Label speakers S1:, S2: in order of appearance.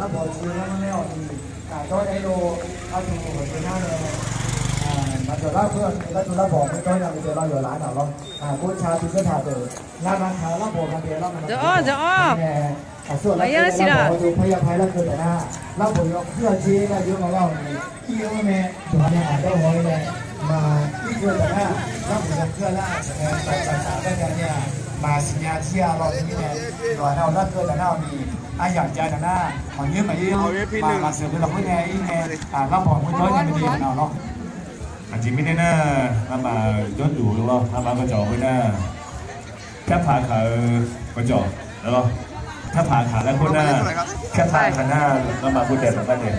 S1: รับบอกชื่อแล้วมันไม่ออกดีกาต้อยไอโดเอาถูกหัวไปหน้าเลยมาเจอเล่าเพื่อนแล้วจุล่าบอกไม่ต้อยังาไปเจอเราอยู่ร้านเราหราพูดชาติเสื้อผ้าเจอร้านร้านค้าเรับบอลมาเดียวแล้วมา
S2: เจออ้อเจออ้
S1: อส่วนเราเจอเราบอกดูพยาพายเราคือแต่หน้ารับบอลยกเพื่อชี้เราเยอะมาเล่าที่เยอะแม่ตัวแม่อาจจะหอยเลยมาที่คือแต่หน้า เราบเพื่อหน้าแม่ไปภาษาได้กันเนี่ยมาสัญญาเที่ยวเราที่นี่รอยเราเลิกเกินแต่หน้ามีอะอย่างใจแต่หน้าขอยืมมายืมมามาเสริมเราพื่อแน่อีแน่อ่าเราบอกคุณย้อยยังไม่ดีเนาะเนาะ
S3: อันจริงไม่ได้น่ามามาย้อนดูแล้วถ้ามากระจอกไม่น่าแค่ผ่าขากระจอกแล้วถ้าผ่าขาแล้วคนหน้าแค่ผ่าขาหน้าแล้วมาพูดแต่แบบนั้นเอง